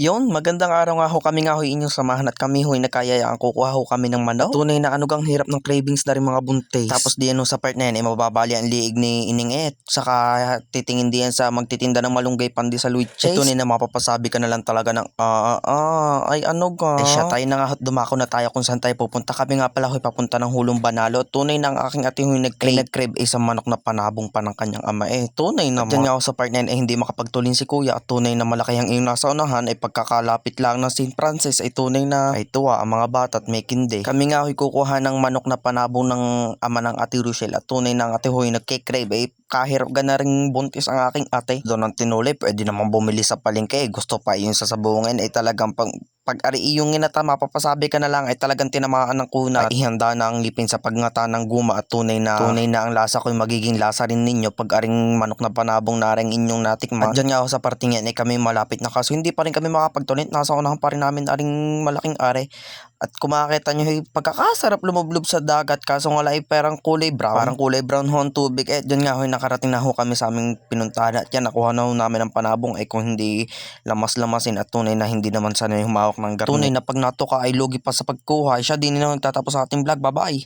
Yon, magandang araw nga ho kami nga ho inyong samahan at kami ho'y nagkayayaan kukuha ho kami ng manok. Tunay na anugang hirap ng cravings na rin mga buntis. Tapos diyan ho sa part na yan ay mababali ang liig ni Ininget. Saka titingin diyan sa magtitinda ng malunggay pandi sa Luiches. Ito na mapapasabi ka na lang talaga ng ah ah ah ay ano ga. Ay siya tayo na nga ho't dumako na tayo kung saan tayo pupunta. Kami nga pala ho'y papunta ng hulong banalo. Tunay na ang aking ate ho'y nag-crave, nag-crave isang manok na panabong pa ng kanyang ama. Eh tunay naman. Diyan nga ako sa part na yan ay hindi makapagtulin si kuya at tunay na malaki ang iyong nasa unahan ay pagkakalapit lang ng St. Francis ay tunay na ay tuwa ang mga bata at may kinde. Kami nga ho'y kukuha ng manok na panabong ng ama ng ate Rochelle at tunay na ang ate ho'y nagkikrave ay kahirap ga na rin buntis ang aking ate. Doon ang tinuli, pwede naman bumili sa palengke. eh. Gusto pa yung sasabungin ay talagang pag pag ari iyong inata mapapasabi ka na lang ay talagang tinamaan ng kuna at ihanda na ang lipin sa pagngata ng guma at tunay na tunay na ang lasa ko'y magiging lasa rin ninyo pag aring manok na panabong na ring inyong natikman. At dyan nga ako sa parting yan ay kami malapit na kaso hindi pa rin kami makapagtunit. Nasa unahan pa rin namin aring malaking are. At kung makakita nyo, hey, pagkakasarap lumublob sa dagat kaso wala ay parang kulay brown. Parang kulay brown ho ang tubig. Eh, dyan nga ho, nakarating na ho kami sa aming pinuntahan. At yan, nakuha na ho namin ang panabong. Eh, kung hindi lamas-lamasin at tunay na hindi naman sana humawak ng garnet. Tunay na pag natuka ay lugi pa sa pagkuha. Ay, siya din na nagtatapos sa ating vlog. Bye-bye!